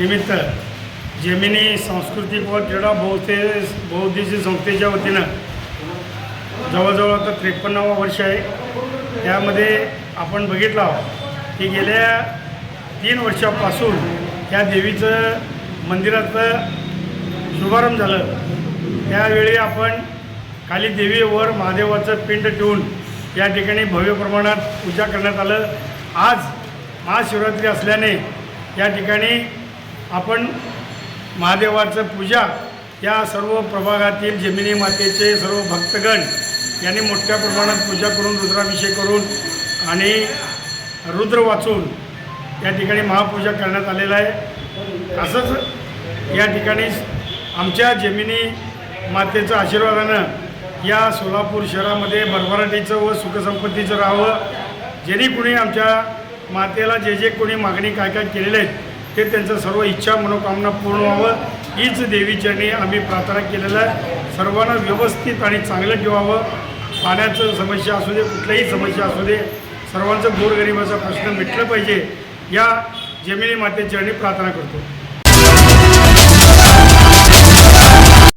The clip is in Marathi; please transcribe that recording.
निमित्त जेमिनी सांस्कृतिक व क्रीडा बहुते बहुद्देशीय संस्थेच्या वतीनं जवळजवळ आता त्रेपन्नावं वर्ष आहे. त्यामध्ये आपण बघितलं आहोत की गेल्या तीन वर्षापासून त्या देवीचं मंदिराचं शुभारंभ झालं. त्यावेळी आपण खाली देवीवर महादेवाचं पिंड ठेवून या ठिकाणी भव्य प्रमाणात पूजा करण्यात आलं. आज महाशिवरात्री असल्याने या ठिकाणी आपण महादेवाचं पूजा या सर्व प्रभागातील जमिनी मातेचे सर्व भक्तगण यांनी मोठ्या प्रमाणात पूजा करून रुद्राभिषेक करून आणि रुद्र वाचून या ठिकाणी महापूजा करण्यात आलेला आहे. असंच या ठिकाणी आमच्या जमिनी मातेचं आशीर्वादानं या सोलापूर शहरामध्ये भरभराटीचं व सुखसंपत्तीचं राहावं. जेणे कुणी आमच्या मातेला जे जे कोणी मागणी काय काय केलेल्या आहेत ते त्यांचं सर्व इच्छा मनोकामना पूर्ण व्हावं. हीच देवीच्याने आम्ही प्रार्थना केलेलं आहे. सर्वांना व्यवस्थित आणि चांगलं ठेवावं. पाण्याचं समस्या असू दे कुठल्याही समस्या असू दे सर्वांचं गोरगरिबाचा प्रश्न मिटलं पाहिजे. या जमिनी मातेचरणी प्रार्थना करतो.